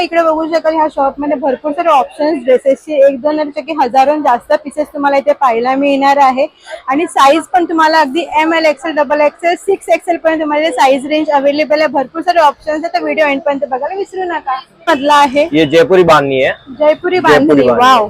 तुम्हाला इकडे बघू शकाल ह्या शॉपमध्ये भरपूर सारे ऑप्शन्स ड्रेसेसचे एक दोन की हजारों जास्त पीसेस तुम्हाला इथे पाहायला मिळणार आहे. आणि साईज पण तुम्हाला अगदी M L XL double XL six XL पर्यंत तुम्हाला साईज रेंज अवेलेबल आहे. भरपूर सारे ऑप्शन्स आहेत. तर व्हिडिओ एंड पर्यंत बघायला विसरू नका. मधला आहे. जयपुरी बांधनी है जयपुरी बांधणी. बांधणी. वाव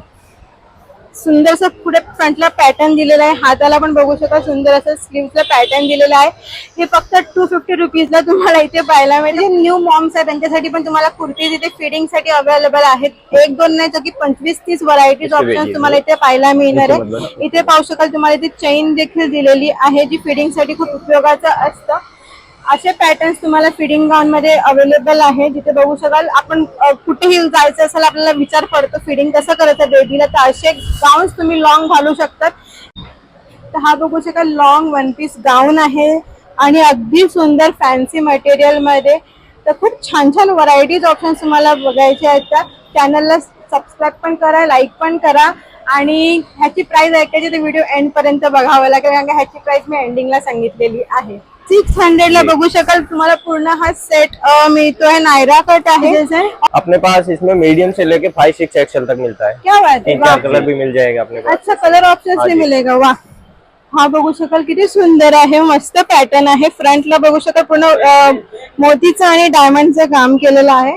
सुंदरसं पुढे फ्रंटला पॅटर्न दिलेला आहे. हाताला पण बघू शकता सुंदर असं स्लीव्हचा पॅटर्न दिलेला आहे. हे फक्त टू फिफ्टी रुपीजला तुम्हाला इथे पाहायला मिळेल. न्यू मॉम्स आहे त्यांच्यासाठी पण तुम्हाला कुर्तीज इथे फिडिंगसाठी अवेलेबल आहेत. एक दोन नाही तर की पंचवीस तीस व्हरायटीज ऑप्शन. तुम्हाला इथे पाहायला मिळणार आहे. इथे पाहू शकाल तुम्हाला इथे चेन देखील दिलेली आहे जी फिडिंगसाठी खूप उपयोगाचं असतं. असे पॅटर्न्स तुम्हाला फिडिंग गाऊन मध्ये अवेलेबल आहे. जिथे बघू शकाल आपण कुठेही जायचं असेल आपल्याला विचार पडतो फिडिंग कसं करायचं बेबीला तर असे गाऊन्स तुम्ही लॉंग घालू शकतात. तर हा बघू शकाल लॉंग वन पीस गाऊन आहे. आणि अगदी सुंदर फॅन्सी मटेरियलमध्ये. तर खूप छान छान व्हरायटीज ऑप्शन तुम्हाला बघायचे आहेत. त्या चॅनलला सबस्क्राईब पण करा लाईक पण करा. आणि ह्याची प्राइस ऐकायची तर व्हिडिओ एंड पर्यंत बघावं लागेल. कारण का ह्याची प्राइस मी एंडिंगला सांगितलेली आहे. सिक्स हंड्रेड ला बघू शकाल. तुम्हाला पूर्ण हा सेट मिळतोय. नायरा कट आहे. जैसे अपने पास इसमें मीडियम से लेके फाइव सिक्स एक्सएल तक मिलता है. क्या बात है. तीन वाह. चार कलर भी मिल जाएगा अपने पास. अच्छा कलर ऑप्शन भी जी. मिलेगा. वा हा बघू शकाल किती सुंदर आहे. मस्त पॅटर्न आहे. फ्रंटला बघू शकाल पूर्ण अं, मोतीचं आणि डायमंडचं काम केलेलं आहे.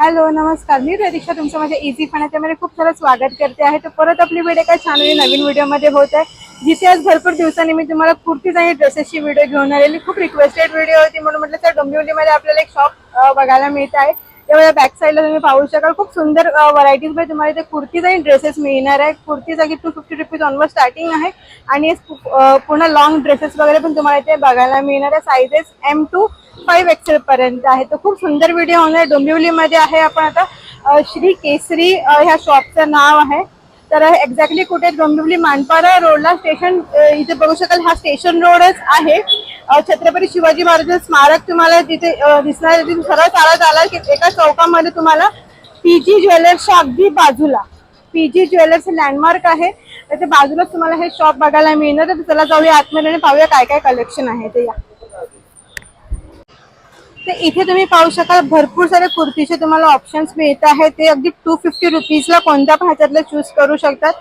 हॅलो नमस्कार. मी प्रतीक्षा तुमचं माझ्या इझी फनाच्या मध्ये खूप सारं स्वागत करते आहे. तर परत आपली व्हिडिओ काय छान आणि नवीन व्हिडिओमध्ये होत आहे. जिथे आज भरपूर दिवसांनी मी तुम्हाला कुर्तीज आणि ड्रेसेसची व्हिडिओ घेऊन आलेली. खूप रिक्वेस्टेड व्हिडिओ होती म्हणून म्हटलं तर डोंबिवलीमध्ये आपल्याला एक शॉप बघायला मिळत आहे. तेव्हा बॅक साईडला तुम्ही पाहू शकाल. खूप सुंदर व्हरायटीजमध्ये तुम्हाला इथे कुर्तीज आणि ड्रेसेस मिळणार आहे कुर्तीज अगदी two fifty rupees onward starting आहे. आणि पूर्ण लॉंग ड्रेसेस वगैरे पण तुम्हाला इथे बघायला मिळणार आहे. Sizes M to five XL पर्यंत आहे. तर खूप सुंदर व्हिडिओ होणार डोंबिवलीमध्ये आहे. आपण आता श्री केसरी ह्या शॉपचं नाव आहे. तर एक्झॅक्टली कुठे डोंबिवली मानपारा रोडला स्टेशन इथे बघू शकाल हा स्टेशन रोडच आहे. छत्रपती शिवाजी महाराज स्मारक तुम्हाला तिथे दिसणार तिथे सरळ चालत आला की एका चौकामध्ये तुम्हाला पीजी ज्वेलर्सच्या अगदी बाजूला पीजी ज्वेलर्स लँडमार्क आहे. त्याच्या बाजूलाच तुम्हाला हे शॉप बघायला मिळणार तर चला जाऊया आतमध्ये आणि पाहूया काय काय कलेक्शन आहे ते या. तर इथे तुम्ही पाहू शकाल भरपूर सारे कुर्तीचे तुम्हाला ऑप्शन्स मिळत आहेत. ते अगदी टू फिफ्टी रुपीजला कोणत्या ह्याच्यातलं चूज करू शकतात.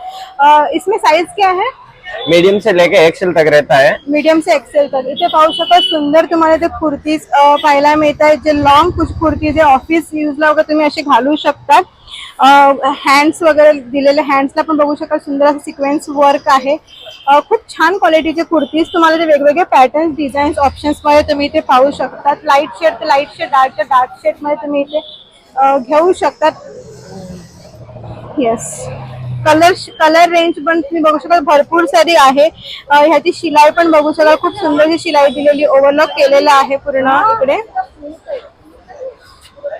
इसमें साईज क्या है? मीडियम से लेके एक्सएल तक रहता है। मीडियम से एक्सेल तक. इथे पाहू शकाल सुंदर तुम्हाला ते कुर्तीज पाहायला मिळत आहेत. जे लॉंग कुछ कुर्तीज आहे ऑफिस यूजला वगैरे तुम्ही असे घालू शकता हँड्स वगैरे दिलेले हँड्सला पण बघू शकाल सुंदर असं सिक्वेन्स वर्क आहे. खूप छान क्वालिटीचे कुर्तीज तुम्हाला ते वेगवेगळे पॅटर्न्स डिझाईन्स ऑप्शन्समध्ये तुम्ही इथे पाहू शकतात. लाइट शेड ते लाइट शेड डार्क ते डार्क शेडमध्ये तुम्ही इथे घेऊ शकतात. येस कलर कलर रेंज पण तुम्ही बघू शकाल भरपूर सारी आहे. ह्याची शिलाई पण बघू शकाल खूप सुंदर शिलाई दिलेली ओव्हरलॉक केलेलं आहे पूर्ण इकडे.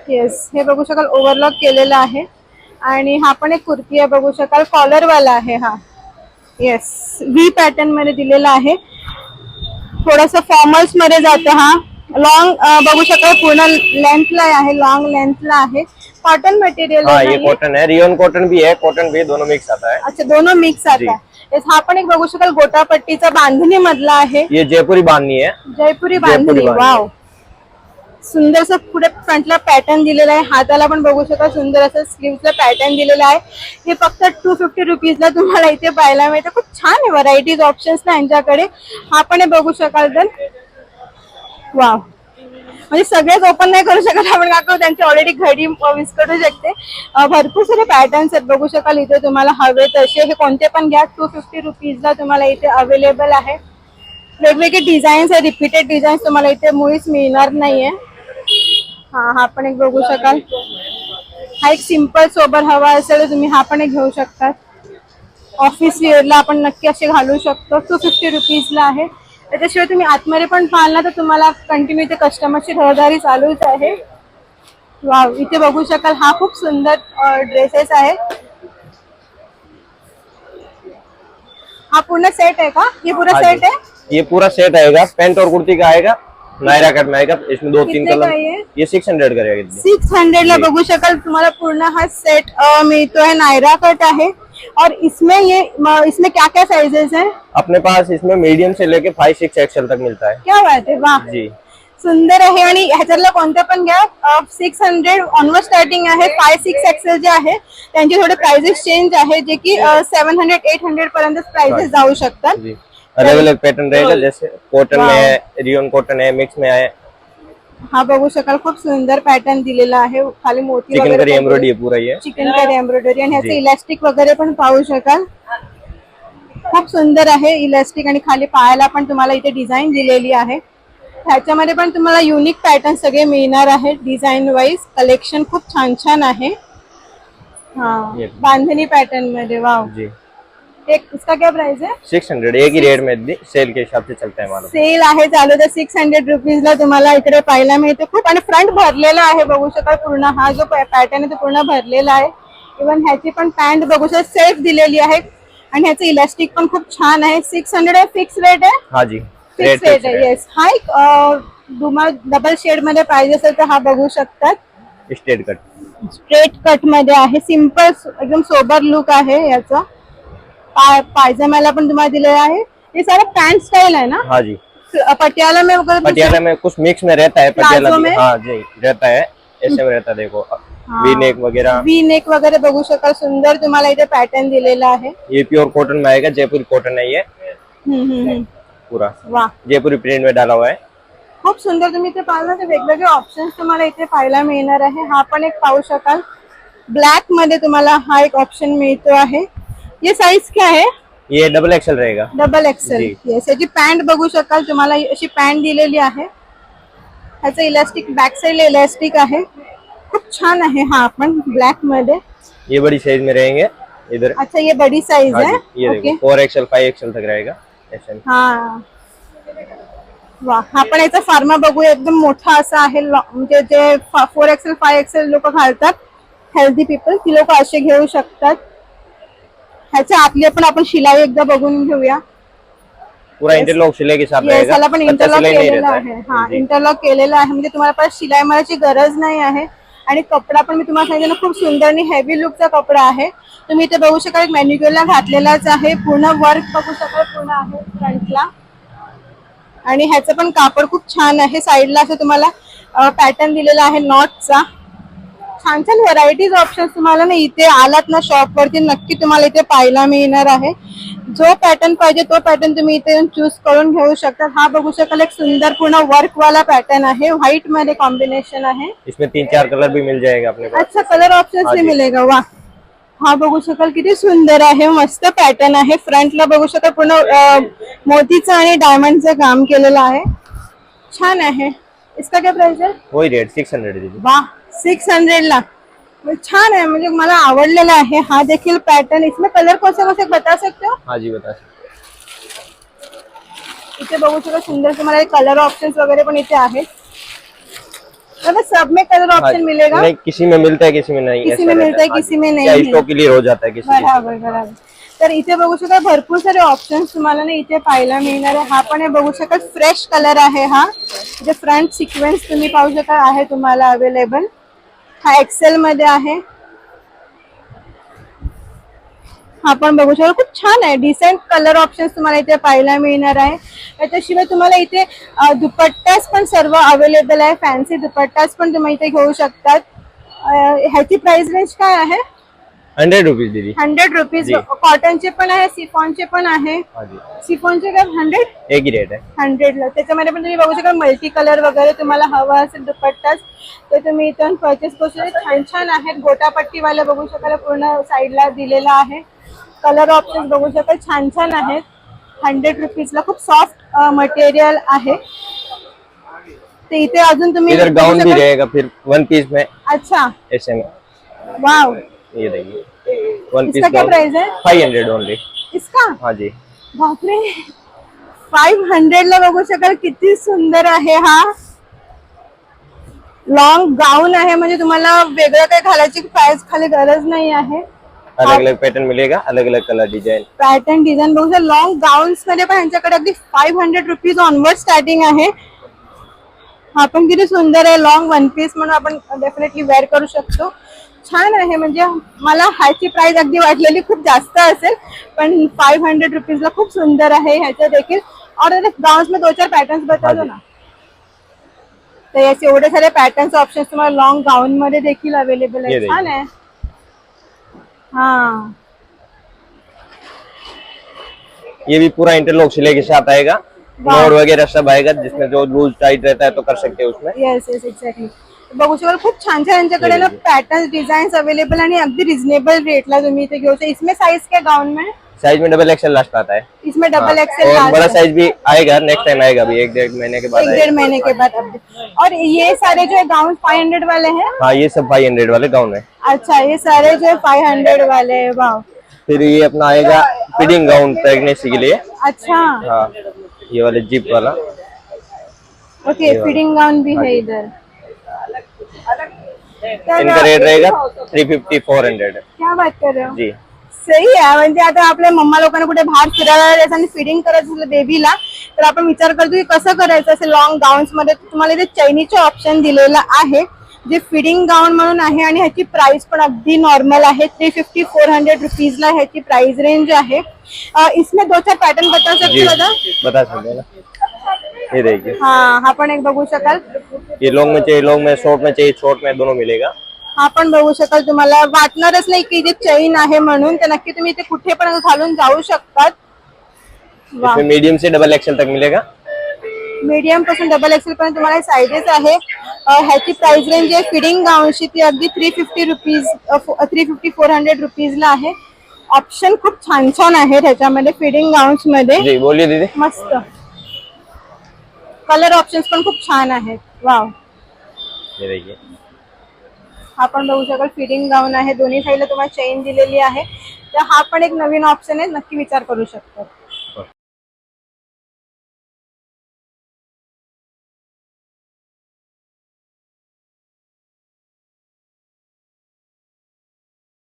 येस हे बघू शकाल ओव्हरलॉक केलेलं आहे. आणि हा पण एक कुर्ती आहे बघू शकाल. कॉलर वाला आहे हा. येस व्ही पॅटर्नमध्ये दिलेला आहे. थोडस फॉर्मल्समध्ये जातं हा. लॉंग बघू शकाल पूर्ण लेंथला आहे लॉंग लेंथला आहे. कॉटन मटेरियल हाँ ये कॉटन है रियोन कॉटन भी है कॉटन भी दोनों मिक्स आता है अच्छा दोनों मिक्स आता है हा पण एक बघू शकाल गोटापट्टीचा बांधणी मधला आहे. ये जयपुरी बांधनी है जयपुरी बांधणी. बांधणी. वाव सुंदरसं पुढे फ्रंटला पॅटर्न दिलेला आहे. हाताला पण बघू शकाल सुंदर असं स्लीव्हचा पॅटर्न दिलेला आहे. हे फक्त टू फिफ्टी रुपीजला तुम्हाला इथे पाहायला मिळतं. खूप छान आहे व्हरायटीज ऑप्शन्स ना यांच्याकडे. हा पण हे बघू शकाल तर. वाव म्हणजे सगळेच ओपन नाही करू शकत आपण काका. त्यांची ऑलरेडी घडी करू शकते. भरपूर सारे पॅटर्न्स आहेत. बघू शकाल इथे तुम्हाला हवे तसे. हे कोणते पण घ्या. टू फिफ्टी रुपीजला तुम्हाला इथे अवेलेबल आहे. वेगवेगळे डिझाईन्स आहे रिपीटेड डिझाईन्स तुम्हाला इथे मुळीच मिळणार नाहीये. हा हा पण एक बघू शकाल. हा एक सिंपल सोबर हवा असेल तर तुम्ही हा पण एक घेऊ शकतात. ऑफिस वेअरला आपण नक्की असे घालू शकतो. टू फिफ्टी रुपीजला आहे. त्याच्याशिवाय तुम्ही आतमध्ये पण पाहाल ना तर तुम्हाला कंटिन्यू इथे कस्टमरची रहदारी चालूच आहे. वाव इथे बघू शकाल. हा खूप सुंदर ड्रेसेस आहे हा पूर्ण सेट आहे का? हे पूरा हाँ सेट। आहे? ये पूरा सेट आएगा पैंट और कुर्ती का आएगा नायरा कट में आएगा। इसमें दो तीन कलर ये? सिक्स हंड्रेड का रहेगा। सिक्स हंड्रेड ला बघू शकाल तुम्हाला पूर्ण हा सेट मिळतोय नायरा कट आहे और इसमें ये इसमें क्या क्या साइजेस है? अपने पास इसमें मीडियम से लेके फाइव सिक्स एक्सएल तक मिलता है। क्या बात है वाह। जी। सुंदर आहे आणि ह्याच्यातलं कोणतं पण घ्या। सिक्स हंड्रेड ऑनवर्ड स्टार्टिंग आहे फाय सिक्स एक्सेल जे आहे त्यांचे थोडे प्राइजेस चेंज आहे जे की सेवन हंड्रेड एट हंड्रेड पर्यंत प्राइजेस जाऊ शकतात. अलग अलग पैटर्न रहेगा जैसे कॉटन में है रियोन कॉटन है मिक्स में है। हा बघू शकाल खूप सुंदर पॅटर्न दिलेला आहे. खाली मोती चिकन करी एम्ब्रॉयडरी पूरा ये. चिकन करी एम्ब्रॉयडरी आणि ह्याचे. इलास्टिक वगैरे पण पाहू शकाल. खूप सुंदर आहे इलास्टिक आणि खाली पायाला पण तुम्हाला इथे डिझाईन दिलेली आहे. ह्याच्यामध्ये पण तुम्हाला युनिक पॅटर्न सगळे मिळणार आहेत डिझाईन वाईज कलेक्शन खूप छान छान आहे. हा. बांधणी पॅटर्नमध्ये वाव जी. एक इसका क्या प्राइस है सिक्स हंड्रेड एक ही रेट में दी सेल के हिसाब से चलता है हमारा सेल आहे चालू तर सिक्स हंड्रेड रुपीज ला तुम्हाला इकडे पाहायला मिळते खूप. आणि फ्रंट भरलेला आहे बघू शकाल पूर्ण. हा जो पॅटर्न आहे तो पूर्ण भरलेला आहे. इव्हन ह्याची पण पॅन्ट बघू शकाल सेफ दिलेली आहे. आणि ह्याचं इलास्टिक पण खूप छान आहे. सिक्स हंड्रेड फिक्स रेट आहे? हाँ जी फिक्स रेट आहे येस हा एक डुमा डबल शेडमध्ये पाहिजे असेल तर हा बघू शकतात. स्ट्रेट कट स्ट्रेट कटमध्ये आहे. सिंपल एकदम सोबर लुक आहे याचा. पाय पायजम्याला पण तुम्हाला दिलेला आहे. हे सारं पॅन्ट स्टाईल आहे ना? हाँ जी. पटियाला में वगैरह पटियाला में कुछ मिक्स में रहता है पटियाला में? हाँ जी रहता है। ऐसे में रहता है देखो। वी नेक वगैरह। वी नेक वगैरे बघू शकाल सुंदर तुम्हाला इथे पॅटर्न दिलेला आहे. ये प्योर कॉटन में आएगा जयपुरी कॉटन है ये। हम्म, हम्म, हम्म. पूरा। जयपुरी प्रिंट में डाला हुआ है। खूप सुंदर तुम्ही इथे पाहिलं तर वेगवेगळे ऑप्शन्स तुम्हाला इथे पाहायला मिळणार आहे. हा पण एक पाहू शकाल. ब्लॅकमध्ये तुम्हाला हा एक ऑप्शन मिळतो आहे. ये साईज क्या आहे ये डबल एक्सल रहेगा। Double XL. येस याची पॅन्ट बघू शकाल तुम्हाला ही अशी पॅन्ट दिलेली आहे. ह्याचं इलास्टिक बॅक साईड इलास्टिक आहे. खूप छान आहे हा पण ब्लॅकमध्ये. ये बड़ी साइज में रहेंगे इधर। अच्छा ये बड़ी साइज हाँ है? ये फोर एक्सल फाइव एक्सल तक रहेगा हा। वा हा पण याचा फार्मा बघूया एकदम मोठा असा आहे म्हणजे जे फोर एक्सेल फाय एक्सेल लोक घालतात हेल्दी पीपल ती लोक असे घेऊ शकतात. ह्याच्या आतली पण आपण शिलाई एकदा बघून घेऊया. पूरा इंटरलॉक सिले के साथ Yes, रहेगा ह्याला पण कच्चा इंटरलॉक नहीं केलेला रहता आहे. हा जी। इंटरलॉक केलेला आहे. म्हणजे तुम्हाला परत शिलाई मारायची गरज नाही आहे. आणि कपडा पण मी तुम्हाला सांगितलं ना खूप सुंदर आणि हेवी लुकचा कपडा आहे. तुम्ही इथे बघू शकाल मॅन्युक्युअरला घातलेलाच आहे. पूर्ण वर्क बघू शकाल पूर्ण आहे फ्रंटला आणि ह्याचं पण कापड खूप छान आहे. साईडला असं तुम्हाला पॅटर्न दिलेला आहे नॉटचा छान छान व्हरायटीज ऑप्शन तुम्हाला ना इथे आलात ना शॉप वरती नक्की तुम्हाला इथे पाहायला मिळणार आहे. जो पॅटर्न पाहिजे तो पॅटर्न तुम्ही इथे येऊन चूज करून घेऊ शकता. हा बघू शकाल एक सुंदर पूर्ण वर्क वाला पॅटर्न आहे. व्हाईटमध्ये कॉम्बिनेशन आहे. इसमें तीन चार कलर भी मिल जाएगा अपने पास अच्छा कलर ऑप्शन भी जी. मिलेगा. वा हा बघू शकाल किती सुंदर आहे. मस्त पॅटर्न आहे. फ्रंटला बघू शकाल पूर्ण मोतीचं आणि डायमंडचं काम केलेलं आहे. छान आहे. इसका क्या प्राइस है? वही रेट सिक्स हंड्रेड दीजिए. वा सिक्स हंड्रेड ला. छान आहे म्हणजे मला आवडलेला आहे. हा देखील पॅटर्न इसमें कलर कौन से कौन से बता सकते हो? हाँ जी बता सकते इथे बघू शकता सुंदर तुम्हाला कलर ऑप्शंस वगैरे पण इथे आहेत. मतलब सब में कलर हाँ ऑप्शन जी। मिलेगा. नहीं किसी में मिलता है किसी में नहीं किसी में मिलता है, हाँ. किसी में नहीं या है। स्टॉक क्लियर हो जाता है किसी बराबर बराबर. तर इथे बघू भरपूर सारे ऑप्शन तुम्हाला ना इथे पाहायला मिळणार आहे. हा पण हे बघू शकाल फ्रेश कलर आहे हा. जे फ्रंट सिक्वेन्स तुम्ही पाहू शकाल आहे तुम्हाला अवेलेबल हा एक्सेल मध्ये आहे. हा पण बघू शकाल खूप छान आहे. डिसेंट कलर ऑप्शन्स तुम्हाला इथे पाहायला मिळणार आहे. त्याच्याशिवाय तुम्हाला इथे अ, दुपट्टास पण सर्व अवेलेबल आहे. फॅन्सी दुपट्टास पण तुम्ही इथे घेऊ शकतात. ह्याची प्राइस रेंज काय आहे? हंड्रेड रुपीज दीदी हंड्रेड रुपीज. जी. कॉटनचे पण आहे सिफॉनचे पण आहे. हाँ जी. सिफॉनचे काय हंड्रेड? एक ही रेट है हंड्रेडला त्याच्यामध्ये पण तुम्ही बघू शकता मल्टी कलर वगैरे तुम्हाला हवा असेल दुपट्टाच तर तुम्ही इथून परचेस करू शकता. छान छान आहेत. गोटापट्टीवाले बघू शकाल पूर्ण साईडला दिलेला आहे. कलर ऑप्शन बघू शकाल छान छान आहेत. हंड्रेड रुपीजला खूप सॉफ्ट मटेरियल आहे. ते इथे अजून तुम्ही इधर बघू गाउन भी शकाल- रहेगा फिर वन पीस में अच्छा. ऐसे में. वाव ये देखिए। वन पीस इसका क्या प्राइस है? फाइव हंड्रेड ओनली इसका हाँ जी। बापरे। फाईव्ह हंड्रेड ला बघू शकाल किती सुंदर आहे हा? लॉंग गाऊन आहे म्हणजे तुम्हाला वेगळं काही घालायची प्राइस खाली गरज नाही आहे. अलग अलग पैटर्न मिलेगा अलग अलग कलर डिजाइन पॅटर्न डिझाईन बघू शकता लॉंग गाऊन्समध्ये पण यांच्याकडे अगदी five hundred rupees onward starting आहे. हा पण किती सुंदर आहे लॉंग वन पीस म्हणून आपण डेफिनेटली वेअर करू शकतो. छान आहे. म्हणजे मला ह्याची प्राइस अगदी वाटलेली खूप जास्त असेल पण फाईव्ह हंड्रेड रुपीजला खूप सुंदर आहे. ह्याच्या देखील और गाउन्स में दो चार पैटर्न्स बता दो ना तर याचे एवढे सारे पॅटर्न्स ऑप्शन तुम्हाला लॉंग गाऊन मध्ये देखील अवेलेबल ये आहे छान आहे. हा. ये भी पूरा इंटरलॉक सिले के साथ आएगा. मोड वगैरह सब आएगा जिसमें जो लूज टाइट रहता है तो कर सकते हैं उसमें. येस येस बघू शकाल खूप छान छान यांच्याकडे ना पॅटर्न डिझाईन्स अवेलेबल आणि अगदी रिझनेबल रेटला तुम्ही इथे घेऊ शकता. इसमें साइज़ क्या गाउन में? साइज़ में डबल एक्सएल लास्ट आता है. इसमें डबल हाँ, एक्सएल और बड़ा साइज़ भी आएगा नेक्स्ट टाइम आएगा अभी एक डेढ़ महीने के बाद एक डेढ़ महीने के बाद और ये सारे जो है गाउन फाइव हंड्रेड वाले हैं? हाँ ये सब फाइव हंड्रेड वाले गाउन है। अच्छा ये सारे जो है फाइव हंड्रेड वाले हैं वाह फिर ये अपना आएगा फिटिंग गाउन प्रेगनेंसी के लिए। अच्छा। हाँ ये वाले जीप वाला। ओके फिटिंग गाउन भी है इधर। तर इनका रेट रहेगा थ्री फिफ्टी फोर हंड्रेड क्या बात कर रहे हो? जी. सही आहे. म्हणजे आता आपल्या मम्मा लोकांना कुठे बाहेर फिरायला जायचं आणि फिडिंग करायचं असेल बेबीला तर आपण विचार करतो की कसं करायचं? असेल लॉंग गाऊन्समध्ये तुम्हाला इथे चैनीचे ऑप्शन दिलेलं आहे जे फिडिंग गाऊन म्हणून आहे आणि ह्याची प्राइस पण अगदी नॉर्मल आहे. थ्री फिफ्टी फोर हंड्रेड रुपीजला ह्याची प्राइस रेंज आहे. इसमें दो चार पॅटर्न बता सकते दादा? बता सकते हैं ये देखिए। हा हा पण एक बघू शकाल ये लॉन्ग में चाहिए लॉन्ग में शॉर्ट में चाहिए शॉर्ट में दोनों मिलेगा। हा पण बघू शकाल तुम्हाला वाटणारच नाही की जे चैन आहे म्हणून नक्की तुम्ही इथे कुठे पण घालून जाऊ शकतात. इसमें मीडियम से डबल एक्सएल तक मिलेगा। मीडियम पासून डबल एक्सेल पर्यंत तुम्हाला साईजेस आहे. ह्याची प्राइस रेंज आहे फिडिंग गाऊनची ती अगदी three fifty rupees three fifty four hundred रुपीजला आहे. ऑप्शन खूप छान छान आहे ह्याच्यामध्ये फिडिंग गाऊन्स मध्ये. जी बोलिए दीदी. मस्त. कलर ऑप्शन्स पण खूप छान आहेत. वाव देखिए हा पण बघू शकाल फिडिंग गाऊन आहे. दोन्ही साईडला तुम्हाला चेन दिलेली आहे. तर हा पण एक नवीन ऑप्शन आहे. नक्की विचार करू शकतात